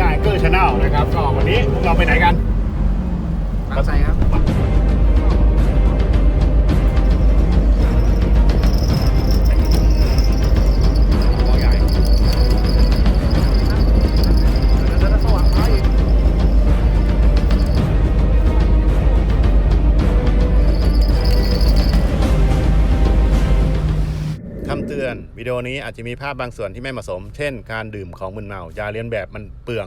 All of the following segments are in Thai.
ยาเกอร์ชาแนลนะครับ ก็วันนี้พวกเราไปไหนกัน บางไทรครับ อนวิดีโอนี้อาจจะมีภาพบางส่วนที่ไม่เหมาะสม เช่น การดื่มของมึนเมาอย่าเลียนแบบมันเปลือง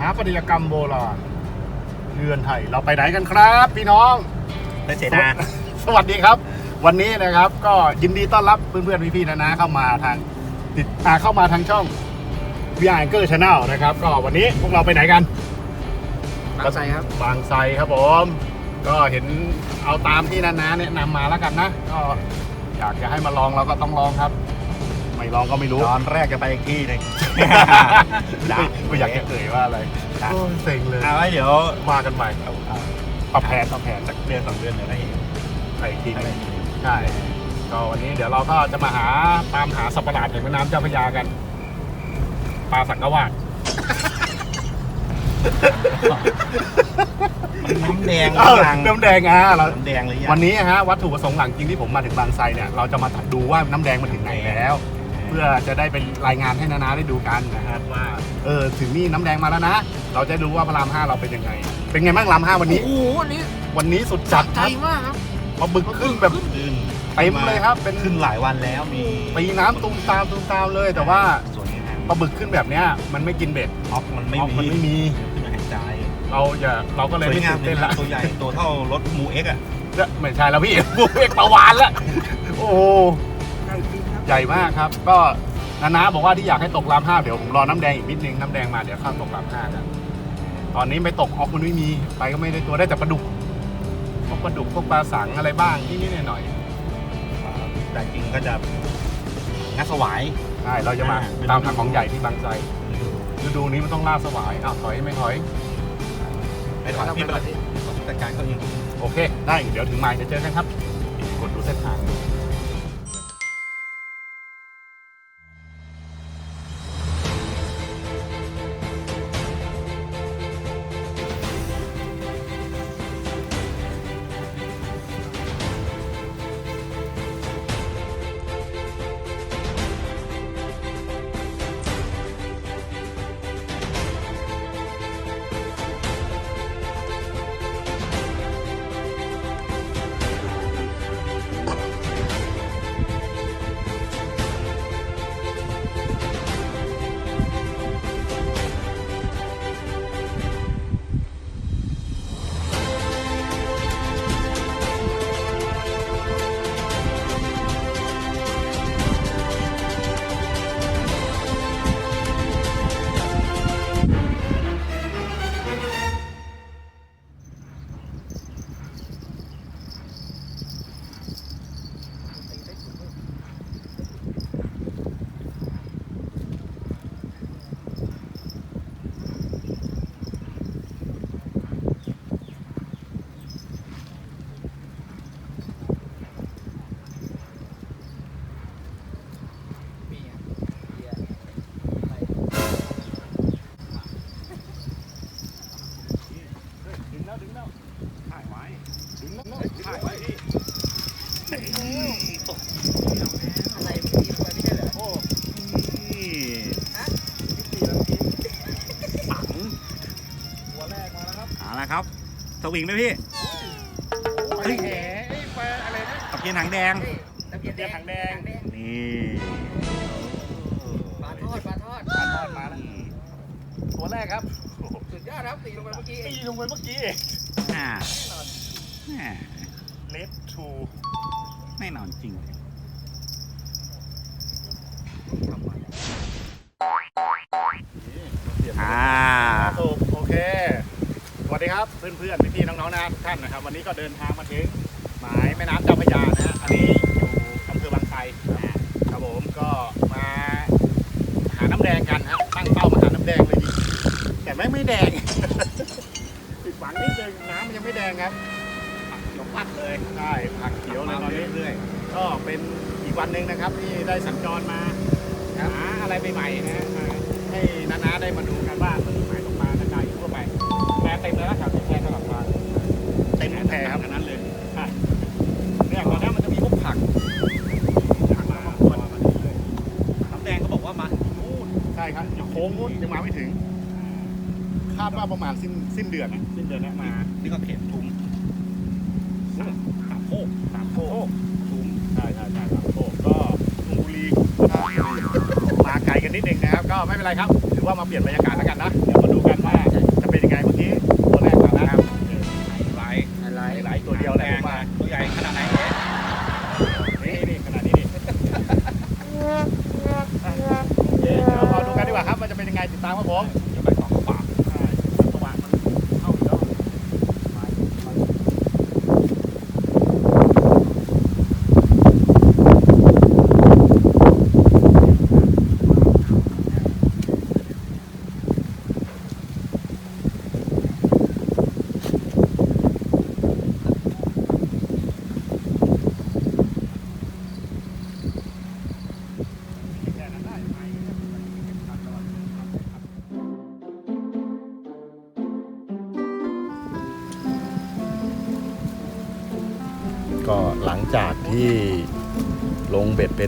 สถาปัตยกรรมโบราณเรือนไทย เราไปไหนกันครับ พี่น้องไปเสนาสวัสดีครับ วันนี้นะครับ ก็ยินดีต้อนรับเพื่อนๆพี่ๆนะนะเข้ามาทางติดอ่าเข้ามาทางช่อง v i a n g e r Channel นะครับ ก็วันนี้พวกเราไปไหนกันบางไทรครับ บางไทรครับผม ก็เห็นเอาตามที่นานาแนะนำมาแล้วกันนะก็อยากจะให้มาลองเราก็ต้องลองครับ ไม่ลองก็ไม่รู้ ตอนแรกจะไปอีกที่หนึงไม่ไม่อยากจะเอ่ยว่าอะไรครับโอ้ยเซ็งเลยเอาไว้เดี๋ยวมากันใหม่ปรับแผนปรับแผนสักเดือนสองเดือนเดี๋ยวได้เห็นไปอีกทีหนึงใช่ก็วันนี้เดี๋ยวเราก็จะมาหาตามหาสัตว์ประหลาดแห่งแม่น้ำเจ้าพระยากัน ปลาสังกะวาดมันน้ำแดงเออยังน้ำแดงอะเรา น้ำแดงหรือยังวันนี้ฮะวัตถุประสงค์หลังจริงที่ผมมาถึงบางไทรเนี่ยเราจะมาดูว่าน้ำแดงมาถึงไหนแล้ว เพื่อจะได้เป็นรายงานให้นานาได้ดูกันนะครับว่าเออถึงนี่น้ำแดงมาแล้วนะ เราจะดูว่าพระรามห้าเราเป็นยังไง เป็นไงบ้างรามห้าวันนี้ โอ้โหวันนี้วันนี้สุดจัดใจครับมากครับมาบึกขึ้นแบบขึ้นเต็มเลยครับ เป็นขึ้นหลายวันแล้วมีตีน้ำตูมตามตูมตามเลย แต่ว่าสวยงามปลาบึกขึ้นแบบเนี้ยมันไม่กินเบ็ดออกมันไม่ออกมีมันไม่มีขึ้นมาหายใจเราอย่าเราก็เลยสวยไม่งามตื่นเลเต้ยนนะละ ตัวใหญ่ตัวเท่ารถมูเอ็กอะ ไม่ใช่แล้วพี่บุกเอกประวานละโอ้โห ใหญ่มากครับ ก็นานาบอกว่าที่อยากให้ตกรามห้าเดี๋ยวผมรอน้ำแดงอีกนิดนึงน้ำแดงมาเดี๋ยวข้ามตกรามห้ากันตอนนี้ไม่ตกออกมันไม่มีไปก็ไม่ได้ตัวได้แต่ปลาดุกพวกปลาดุกพวกปลาสังอะไรบ้างนิดๆหน่อยแต่จริงก็จะงัดสวาย ๆใช่เราจะมาอ่า ตามทางของใหญ่ที่บางไทรฤดูนี้มันต้องล่าสวายอ้าวถอยไม่ถอยไม่ถอยพี่ไปเลยผมจัดการเขาเอง โอเค ได้ เดี๋ยวถึงไมล์จะเจอกันครับ กดดูเส้นทาง วิงด้วยพี่ไอ้แหไอ้ปลาอะไรนะตะเพียนหางแดง ตะเกียบแดงตะเกียบหางแดง นี่ปลาทอดปลาทอดปลาทอดมาแล้วตัวแรกครับ สุดยอดครับตีลงไปเมื่อกี้เอตีงลงไปเมื่อกี้เองอ่าแหม่เลดทูแน่นอนจริงอ่า โอเค สวัสดีครับเพื่อนๆพี่ๆน้องๆ นะครับ วันนี้ก็เดินทางมาถึงหมายแม่น้ำเจ้าพระยานะฮะอันนี้อยู่อำเภอบางไทรครับผมก็มาหาน้ำแดงกันฮะตั้งเป้ามาหาน้ำแดงเลยดิแต่ไม่ไม่แดงปิดหวังนิดนึงน้ำมันยังไม่แดงครับยกพัดเลยใช่ผักเขียวเลยตอนนี้เรื่อยก็เป็นอีกวันหนึ่งนะครับที่ได้สัญจรมาหาอะไรใหม่ๆนะให้น้าๆได้มาดูกันว่ามันหมายตกปลานาอยู่ทั่วไปแพเต็มแล้วนะครับแพตลอดปลา เต็มทุกแพครับอันนั้นเลยใช่เนี่ยตอนนี้มันจะมีพวกผักผักมามาควรมาเรื่อยน้ำแดงก็บอกว่ามาถึงนู่นๆใช่ครับอยู่โค้งนู้นยังมาไม่ถึงคาดว่าประมาณสิ้นสิ้นเดือนนะสิ้นเดือนเนี้ยมา นี่ก็เข็มทุมสามโคกสามโคกทุมใช่ใช่ใช่สามโคกก็ชลบุรีมาไกลกันนิดนึงนะครับ ก็ไม่เป็นไรครับ ถือว่ามาเปลี่ยนบรรยากาศแล้วกันนะ เดี๋ยวมาดูกันามครับผม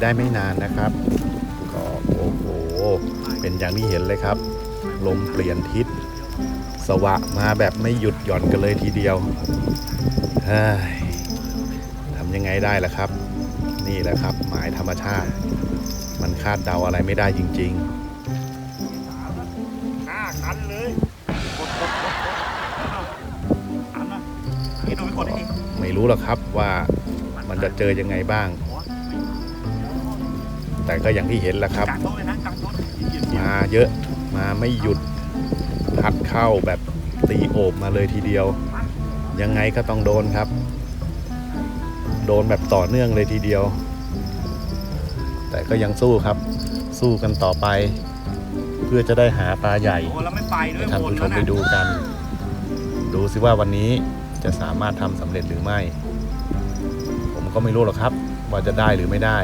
ได้ไม่นานนะครับ ก็โอ้โห เป็นอย่างที่เห็นเลยครับ ลมเปลี่ยนทิศ สวะมาแบบไม่หยุดหย่อนกันเลยทีเดียวทำยังไงได้ล่ะครับ นี่แหละครับ หมายธรรมชาติ มันคาดเดาอะไรไม่ได้จริงๆห้าคันเลยกดกดกดกดอันนั้นนี่ดูไปกดให้อีกไม่รู้หรอกครับว่ามันจะเจอยังไงบ้าง แต่ก็อย่างที่เห็นแหละครับกลางโต๊ะเลยนะกลางโต๊ะมาเยอะมาไม่หยุดพัดเข้าแบบตีโอบมาเลยทีเดียว ยังไงก็ต้องโดนครับ โดนแบบต่อเนื่องเลยทีเดียว แต่ก็ยังสู้ครับ สู้กันต่อไป เพื่อจะได้หาปลาใหญ่โอ้แล้วไม่ไปด้วให้ยท่านวนผู้ชแล้วมนะได้ดูกัน ดูสิว่าวันนี้จะสามารถทำสำเร็จหรือไม่ ผมก็ไม่รู้หรอกครับ ว่าจะได้หรือไม่ได้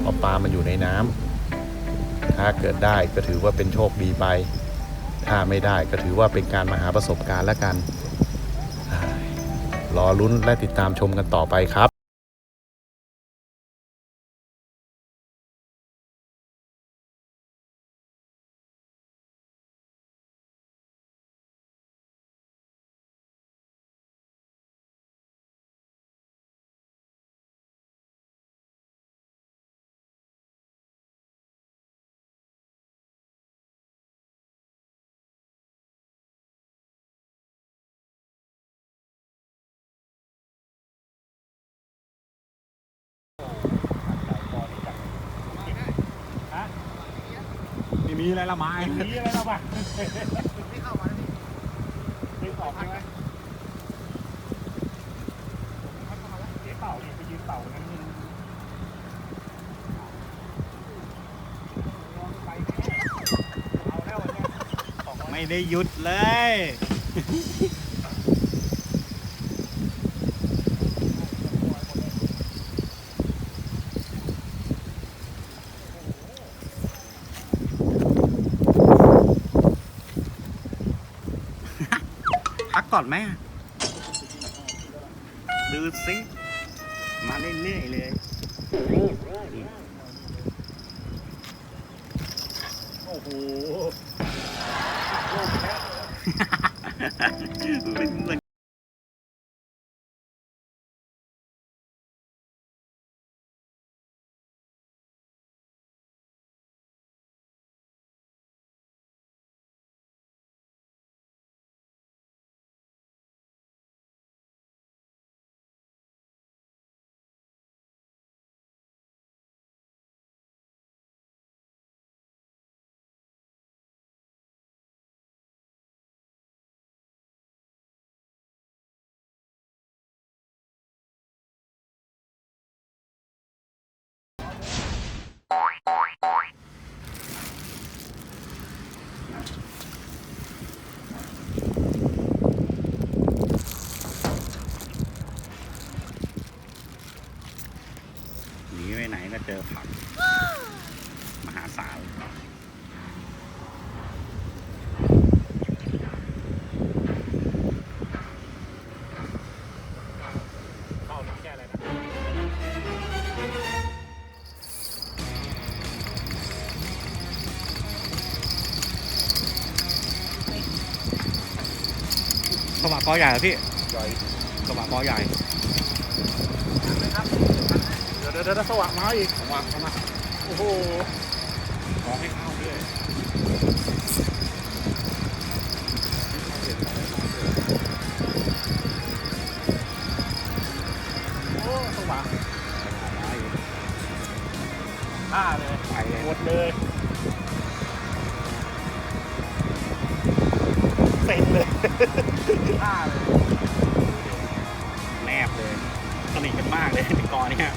เพราะปลามันอยู่ในน้ำถ้าเกิดได้ก็ถือว่าเป็นโชคดีไป ถ้าไม่ได้ก็ถือว่าเป็นการมาหาประสบการณ์แล้วกัน รอลุ้นและติดตามชมกันต่อไปครับ ม่มีอะไรละไม้มีอะไรแล้วบ้างไม่เข้ามาแล้วพี่ดึงออกใช่ไหมเดี๋ยวเป่าดิไปยืนเป่างั้นไม่รู้เอาแล้วเนี่ยสองร้อยไม่ได้หยุดเลย กก่อนไหมอะดูสิมาเรื่อยๆเลยโอ้โหเป็นเหมือน หนีไปไหนก็เจอผัก อใหญ่เหรอพี่ใหญ่สว่างกอใหญ่เดี๋ยวเดี๋ยวเดี๋ยวสว่างมาอีกสว่างเข้ามาโอ้โหขอให้เข้าด้วยโอ้สว่างไปอ่าเลยเลยหมดเลย นิทกันมากเลยในกอเนี่ย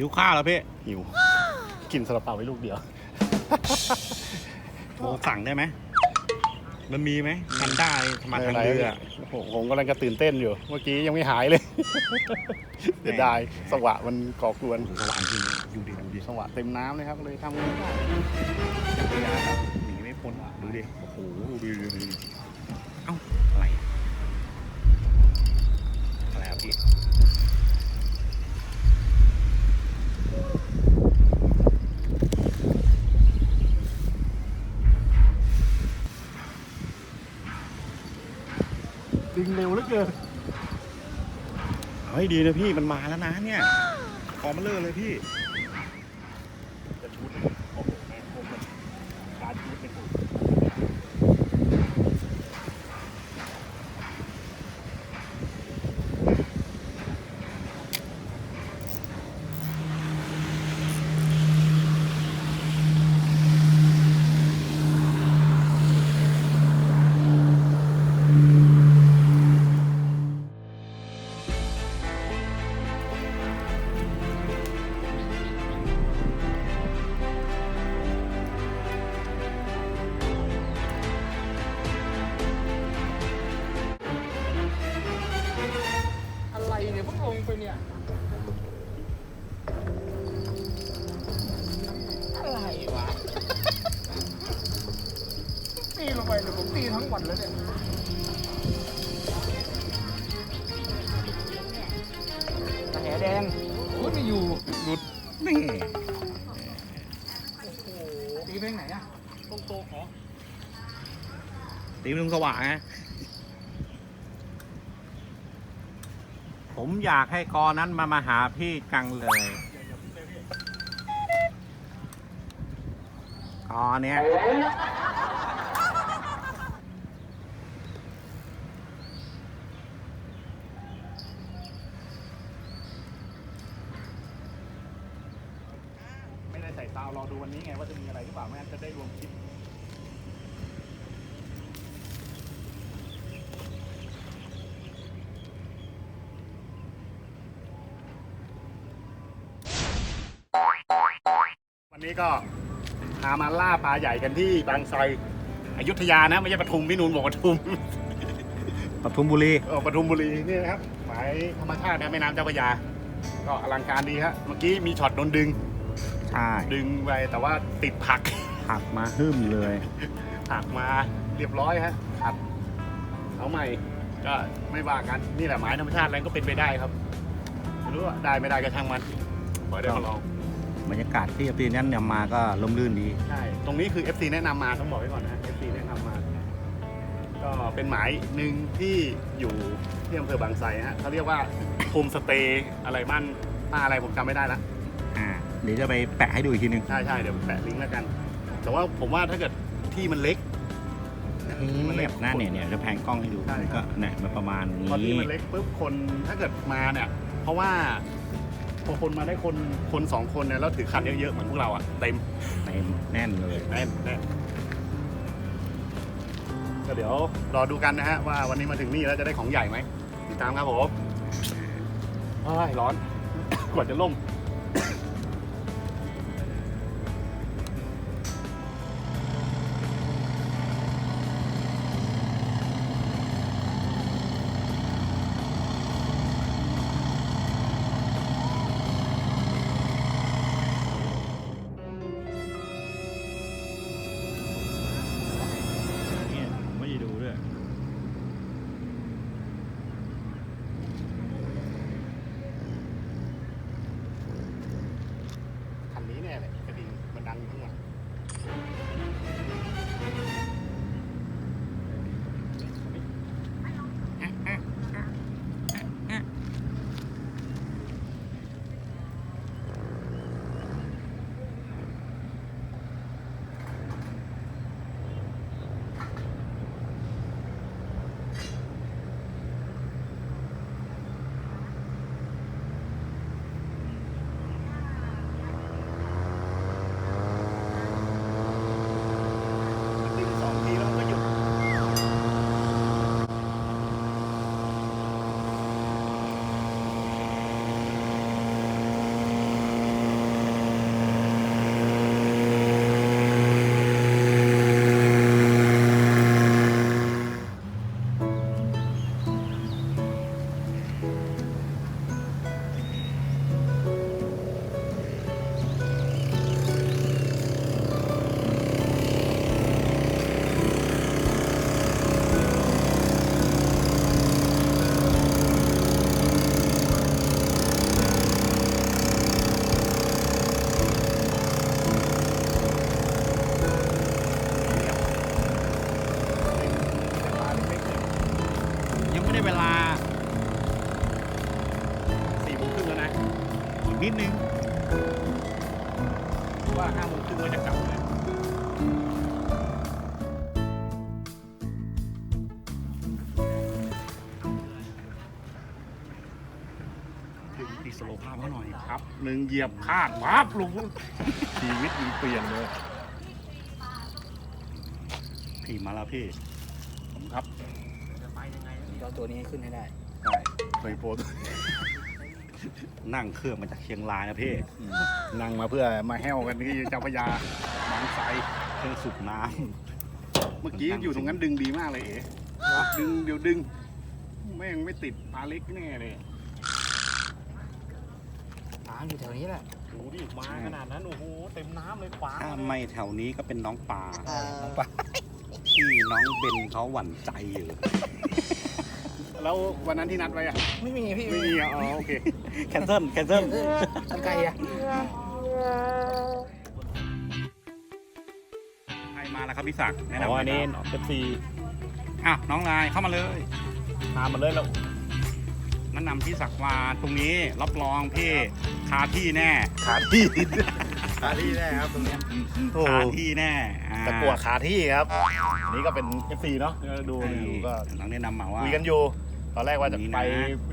หิวข้าวแล้วพี่หิว กินซาลาเปาไว้ลูกเดียว โทรสั่งได้ไหม มันมีไหมมันได้มาทางเรือโอ้โหผมกำลังจะตื่นเต้นอยู่ เมื่อกี้ยังไม่หายเลยเสียดายสวะมันก่อกวนสว่างจริงดูดิดูดิสวะเต็มน้ำเลยครับเลยทำไม่ได้พยาครับหนีไม่พ้นดูดิโอ้โหดูดิดูดิเอ้า อะไรอะอะไรอะพี่ ดึงเร็วเหลือเกิน เฮ้ย ดีนะพี่มันมาแล้วนะเนี่ยกอมาเลอร์เลยพี่จะชุดนะ อ้ยไม่อยู่รุดนี่ตีไปไหนอะตรงโตขอตีลุงสว่างนะผมอยากให้กอนั้นมามาหาพี่จังเลยกอเนี้ย ตาวรอดูวันนี้ไงว่าจะมีอะไรหรือเปล่าไม่งั้นจะได้รวมคลิป วันนี้ก็พามาล่าปลาใหญ่กันที่บางไทรอยุธยานะ ไม่ใช่ปทุมพี่นูนบอกปทุมปทุมบุรีเออปทุมบุรีนี่นะครับหมายธรรมชาตินะแม่น้ำเจ้าพระยา ก็อลังการดีฮะเมื่อกี้มีช็อตโดนดึง ใช่ดึงไปแต่ว่าติดผักผักมาหึ่มเลยผักมาเรียบร้อยฮะขัดเอาใหม่ก็ไม่ว่ากันนี่แหละหมายธรรมชาติอะไรก็เป็นไปได้ครับไม่รู้ว่าได้ไม่ได้ก็ช่างมันปล่อยได้มาลอง บรรยากาศที่ปีนั้นเนี่ยมาก็ร่มรื่นดี ใช่ ตรงนี้คือ FC แนะนำมาต้องบอกไว้ก่อนนะ FC แนะนำมา ก็เป็นหมายหนึ่งที่อยู่ที่อำเภอบางไทรฮะเขาเรียกว่าโฮมสเตย์อะไรบ้านป้าอะไรผมจำไม่ได้ละ อ่าเดี๋ยวจะไปแปะให้ดูอีกทีนึง ใช่ใช่เดี๋ยวแปะลิงก์แล้วกัน แต่ว่าผมว่าถ้าเกิดที่มันเล็กมันเล็เรีกยบหน้าเนี่ยเนี่ยจะแพงกล้องให้ดูใช่ครับก็เนี่ยมันประมาณพอที่นี้มันเล็กปุ๊บคนถ้าเกิดมาเนี่ย เพราะว่า พอคนมาได้คนคนสองคนเนี่ยแล้วถือคันเยอะๆเหมือนพวกเราอะเต็มเต็มแน่นเลยแน่นแน่นก็เดี๋ยวรอดูกันนะฮะว่าวันนี้มาถึงนี่แล้วจะได้ของใหญ่ไหมติดตามครับผมเอ้ยร้อนกว่าจะล่ม นึ่งเหยียบคาดปั๊บลงชีวิตมีเปลี่ยนเลย พี่มาแล้วพี่ผมครับเราตัวนี้ให้ขึ้นให้ได้เคยโพสต์นั่งเครื่องมาจากเชียงรายนะพี่นั่งมาเพื่อมาแห้วกันที่เจ้าพระยาบางไทรเครื่องสูบน้เมื่อกี้อยู่ตรงนั้นดึงดีมากเลยเอ๋ดึงเดี๋ยวดึง แม่งไม่ติดปลาเล็กแน่เลยตามอยู่แถวนี้แหละดูดิมาขนาดนั้นโอ้โหเต็มน้ำเลยขวาำถ้าไม่แถวนี้ก็เป็นน้องปลาน้องปลาที่น้องเบนเขาหวั่นใจอยู่ แล้ววันนั้นที่นัดไว้อะไม่มีพี่ไม่มีอะอ๋อโอเคแคนเซิลแคนเซิลทันไกลอะใครมาแล้วครับพี่ศักดิ์แนะนำอ๋ออันนี้หยครับเอฟซีอะน้องลายเข้ามาเลยตามมาเลยแล้วแนะนำพี่ศักดิ์มาตรงนี้รับรองพี่ คาที่แน่ขาที่ขาที่ได้ครับตรงนี้คาที่แน่อ่าตะกัวขาที่ครับอันนี้ก็เป็นเอฟซีเนาะดูอยู่ก็น้องแนะนำมาว่า คุยกันอยู่ ตอนแรกว่าจะมีนะไป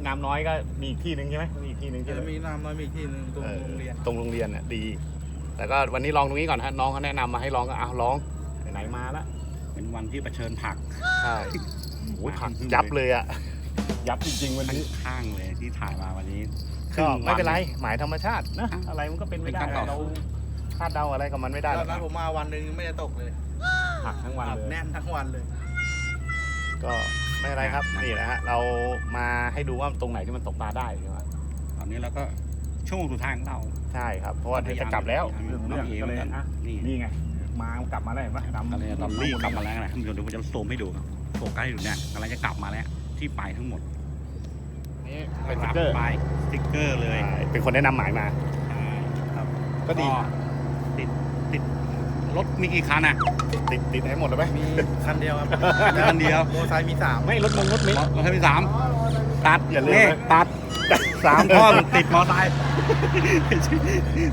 น้ำน้อยก็มีอีกที่หนึ่งใช่ไหมมีอีกที่หนึ่งใช่ไหมมีน้ำน้อยมีอีกที่หนึ่งตรงออโรงเรียนตรงโรงเรียนน่ะดี แต่ก็วันนี้ลองตรงนี้ก่อนฮะน้องเขาแนะนำมาให้ลองก็เอาลองไหนๆมาละเป็นวันที่เผชิญผักใช่โอ้ยผักยับเลยอะยับจริงๆวันนี้ ข้างๆเลยที่ถ่ายมาวันนี้ ก็คงไม่เป็นไรวัหมายธรรมชาตินะอะอะไรมันก็เป็นไม่ได้เป็นการต่อเราสู้คาดเดาอะไรกับมันไม่ได้หรตออกนนั้นผมมาวันหนึ่งไม่ได้ตกเลยผักทั้งวันอัดเลย แน่นทั้งวันเลย ก็ไม่เป็นไรครับนี่แหละฮะเรามาให้ดูว่าตรงไหนที่มันตกปลาได้ใช่ไหมตอนนี้เราก็ช่วงสุดท้ายของเราใช่ครับเพราะว่าเดี๋ยวจะกลับแล้วน้องเอ๋เหมือนกันนี่นี่ไงมากลับมาแล้วเห็นปะดำอะไรตอนรีบกลับมาแล้วนะเดี๋ยวเดี๋ยวผมจะซูมให้ดูครับโฟกัสให้ดูเนี่ยกำลังจะกลับมาแล้วที่ไปทั้งหมด นี่เป็นสติ๊กเกอร์ไปสติ๊กเกอร์เลยใช่เป็นคนแนะนำหมายมาก็ดี ติดติดรถมีกี่คันอะ ติดติดให้หมดเลยไหมมีคันเดียวครับคันเดียวโมอไซค์มีสามไม่รถมึงรถมิ้นรถรถคันที่สามตัดอย่าลืมนี่นะตัดสามท่อนติดมอไซค์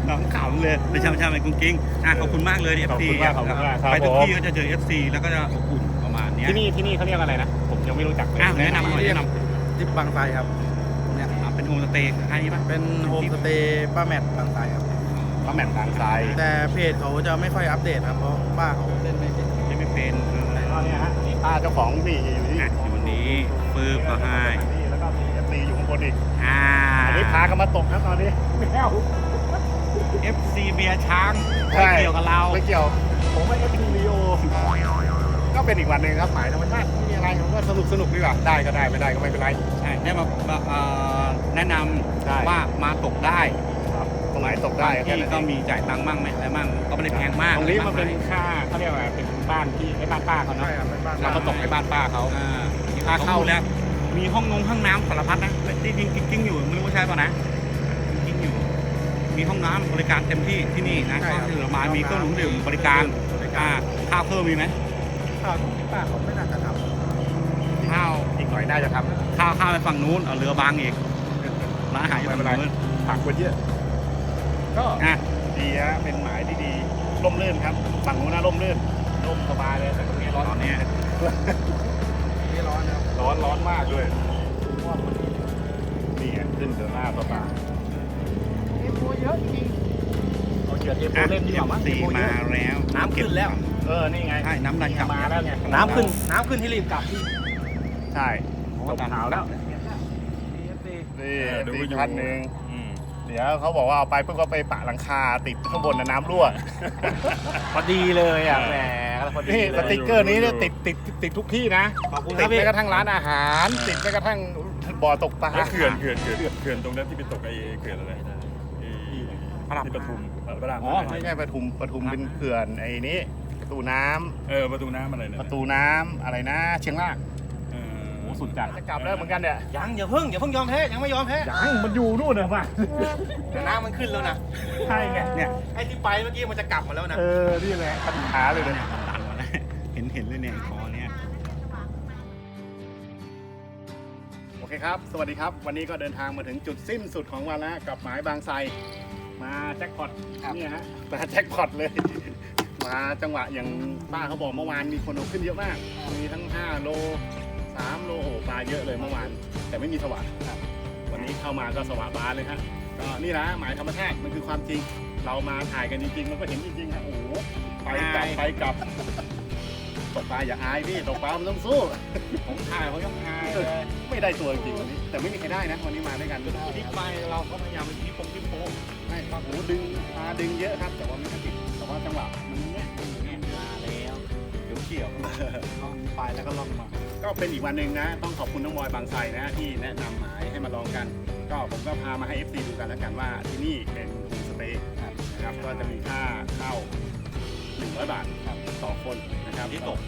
น้องขำเลยไม่ใช่ไม่ใช่เป็นกุ้งกิ้งอะขอบคุณมากเลยเอฟขอบซีคุณมากขอบคุณมากครับไปทุกผมที่ก็จะเจอเอฟซีแล้วก็จะอบอุ่นประมาณเนี้ยที่นี่ที่นี่เขาเรียกอะไรนะ ผมยังไม่รู้จักเลยอะแนะนำหน่อยแนะนำ ที่บางไทรครับตรงเนี้ยอะเป็นโฮมสเตย์ใช่ปะเป็นโฮมสเตย์ป้าแมทบางไทรครับพระแม่นทางซ้ายแต่เพจเขาจะไม่ค่อยอัปเดตครับเพราะป้าเขาเล่นไม่เป็นยังไม่เป็นเอออะไรก็เนี่ยฮะนี่ป้าเจ้าของนี่อยู่ที่อะอยู่วันนี้ปื้บก็ให้นี่แล้วก็มีเอฟซีอยู่ข้างบนอีกอ่า อันนี้พากันมาตกครับตอนนี้ไม่แล้ว FC เบียร์ช้างใช่ ไม่เกี่ยวกับเรา ไม่เกี่ยว ผมว่าเอฟซีลีโอก็เป็นอีกวันหนึ่งครับหมายธรรมชาติ ไม่มีอะไรผมว่าสนุกสนุกดีกว่าได้ก็ได้ไม่ได้ก็ไม่เป็นไร ใช่ได้มามาเอ่อแนะนใช่ำว่ามาตกได้ครับตรงไหนตกได้แค่ที่นั้นก็เองมีจ่ายตังค์มั่งไหมอะไรมั่งก็ไม่ได้แพงมากตรงนี้มันอะไรเป็นมากค่าเขาเรียกว่าเป็นบ้านที่ไอ้บ้านป้าเขาเนาะใช่ครับเป็นบ้านเราก็ตกให้บ้านป้าเขาอ่าค่าเข้าดูแล้ว มีห้องนงห้องน้ำสารพัดนะที่จริงจริงๆอยู่ไม่รู้ว่าใช่ป่ะนะจริงๆอยู่ มีห้องน้ำบริการเต็มที่ที่นี่นะก็คือมามีเครื่องดื่มบริการอ่าข้าวเพิ่มมีไหม ข้าวที่ป้าเขาไม่น่าจะทข้าวอีกหน่อยน่าจะทข้าวข้าวไปฝั่งนู้นเอาเรือบางอีกร้านอาหารอยู่ฝั่งนู้นำผักไว้เยอะก็อะดีฮะเป็นหมายที่ดีร่มรื่นครับฝั่งนู้นน่าร่มรื่นร่มสบายเลยแต่ตรงนี้ร้อนตอนเนี้ยำไม่ร้อนครับร้อนร้อนมากด้วยนี่ไงขึ้นเดือหน้าต่อตาเทโพเยอะจริงเอาเชือกเทโพอะเล่นดีกว่ามั้งสี่มาแล้วน้ำขึ้นแล้ว เออนี่ไงใช่น้ำดันกลับมาแล้วไงน้ำขึ้นน้ำขึ้นที่รีบกลับพี่ใช่ ตกขาวแล้ว นี่ดูดูอยู่พันหนึ่งเดี๋ยวเขาบอกว่าเอาไปเพื่อก็ไปปะหลังคาติดข้างบนน่ะน้ำรั่ว พอดีเลยอะแหมพอดีนี่เลสย ติกเกอร์นี้เนี่ยติดติดติดทุกที่นะ ขอบคุณคติรัดบพี่ แม้กระทั่งร้านอาหารติดแม้กระทั่งบ่อตกปลาแล้วเขื่อนเขื่อนเขื่อนเขื่อนตรงนั้นที่ไปตกไอ้เขื่อนอะไรไอ้ที่ปทุมเออพระรามอ๋อ ไม่ใช่ปทุมปทุมเป็นเขื่อนไอ้นี้ประตูน้ำเออประตูน้ำอะไรเนี่ยประตูน้ำอะไรนะ เชียงรากเออโอ้ สุดจัดจะกลับแล้วเหมือนกันเนี่ยยังอย่าเพิ่งอย่าเพิ่งยอมแพ้ยังไม่ยอมแพ้ยังมันอยู่นู่นนะป่ะแต่น้ำมันขึ้นแล้วนะใช่ไงเนี่ยไอ้ที่ไปเมื่อกี้มันจะกลับมาแล้วนะเออนี่แหละปัญหาเลยเนี่ยดันมาแล้วเห็นเห็นเลยเนี่ยคอเนี่ยโอเคครับ สวัสดีครับ วันนี้ก็เดินทางมาถึงจุดสิ้นสุดของวันแล้วกับหมายบางไทรมาแจ็คพอตเนี่ยฮะมาแจ็คพอตเลยมาจังหวะอย่างป้าเขาบอกเมื่อวานมีคนเอาขึ้นเยอะมาก มีทั้ง 5 โล 3โลโอ้โหปลาเยอะเลยเมื่อวาน แต่ไม่มีสว่านวันนี้เข้ามาก็สว่านบานเลยฮะก็นี่นะหมายธรรมชาติมันคือความจริง เรามาถ่ายกันจริงๆมันก็เห็นจริงๆฮะโอ้โหไปกลับไปกลับตกปลาอย่าอายพี่ตกปลามันต้องสู้ผมถ่ายเขายังไงเลยไม่ได้ตัวจริงๆวันนี้แต่ไม่มีใครได้นะวันนี้มาด้วยกันที่ไปเราก็พยายามไปที่ปงที่โป๊ะใช่ครับโอ้โหดึงมาดึงเยอะครับ แต่ว่าไม่ค่อยติดแต่ว่าจังหวะมันเนี้ยเนี่ยมาแล้วเดี๋ยวเกี่ยวไปแล้วก็ล่องมา ก็เป็นอีกวันหนึ่งนะ ต้องขอบคุณน้องบอยบางไทรนะที่แนะนำหมายให้มาลองกัน ก็ผมก็พามาให้ FC ดูกันแล้วกันว่าที่นี่เป็นโฮมสเตย์นะครับก็จะมีค่าเข้า 100 บาทต่อคนนะครับที่ตก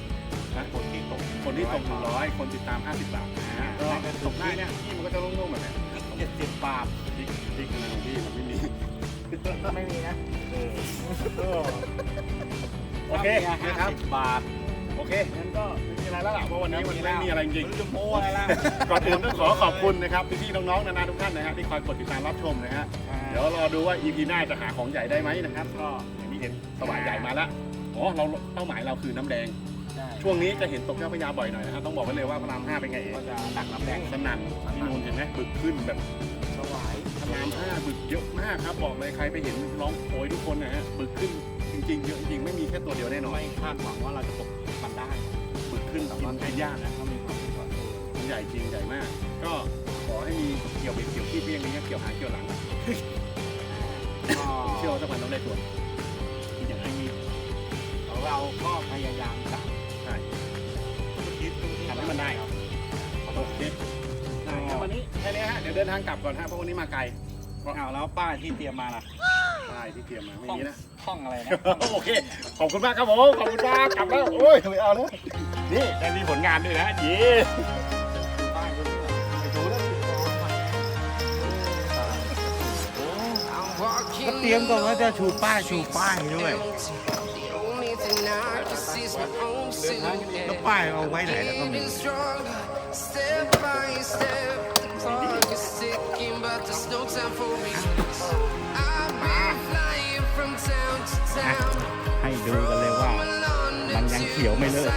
นะคนที่ตกคนที่ตก100 คนติดตาม 50 บาทนะฮะก็ตกได้เนี่ยที่มันก็จะโล่งๆแบบเนี้ยเจ็ดสิบบาทติ๊กติ๊กอะไรของพี่มันไม่มีไม่มีนะโอเคนะครับ บาท โอเคงั้นก็ไม่มีอะไรแล้วล่ะเพราะวันนี้มันไม่มีอะไรจริงจะโม้อะไรล่ะๆก่อนอื่นต้องขอขอบคุณนะครับพี่ๆน้องๆนานาทุกท่านนะฮะที่คอยกดติดตามรับชมนะฮะเดี๋ยวรอดูว่า EP หน้าจะหาของใหญ่ได้ไหมนะครับก็อย่างที่เห็นสว่านใหญ่มาแล้วอ๋อเราเป้าหมายเราคือน้ำแดง ช่วงนี้จะเห็นตกเจ้าพระยาบ่อยหน่อยนะฮะต้องบอกไว้เลยว่าพระรามห้าเป็นไงเองก็จะตักน้ำแดงสนั่นที่นูนเห็นไหมบึกขึ้นแบบสวายถรามห้าบึกเยอะมากครับบอกเลยใครไปเห็นร้องโอยทุกคนนะฮะบึกขึ้นจริงๆเยอะจริงไม่มีแค่ตัวเดียวแน่นอนไม่คาดหวังว่าเราจะตก มันได้บึกขึ้นแต่ว่าเป็นยากนะเขามีความรู้สึกว่าเออมันใหญ่จริงใหญ่มาก ก็ขอให้มีเกี่ยวเบ็ดเกี่ยวขี้เปี้ยงนี้เกี่ยวหางเกี่ยวหลังก็เชื่อว่าสักวันต้องได้ตัวคิดอย่างนั้นเราก็พยายามจับใช่คิดทุกที่ทำให้มันได้ครับโอเคได้งั้นวันนี้แค่นี้ฮะเดี๋ยวเดินทางกลับก่อนฮะเพราะวันนี้มาไกลอ้าวแล้วป้ายที่เตรียมมาล่ะ ป้ายที่เตรียมมาไม่ห้องมีนะ ห้องอะไรนะ โอเค ขอบคุณมากครับผม ขอบคุณมากกลับแล้ว โอ้ยไม่เอาแล้วนี่ได้มีผลงานด้วยนะเย้ป้ายด้วยไปดูแล้วก็เตรียมก่อนว่าจะชูป้ายชูป้ายด้วย แล้วป้ายเอาไว้ไหนแล้วก็มี Step by step, the clock is ticking, but there's no time for me. ให้ดูกันเลยว่ามันยังเขียวไม่เลิก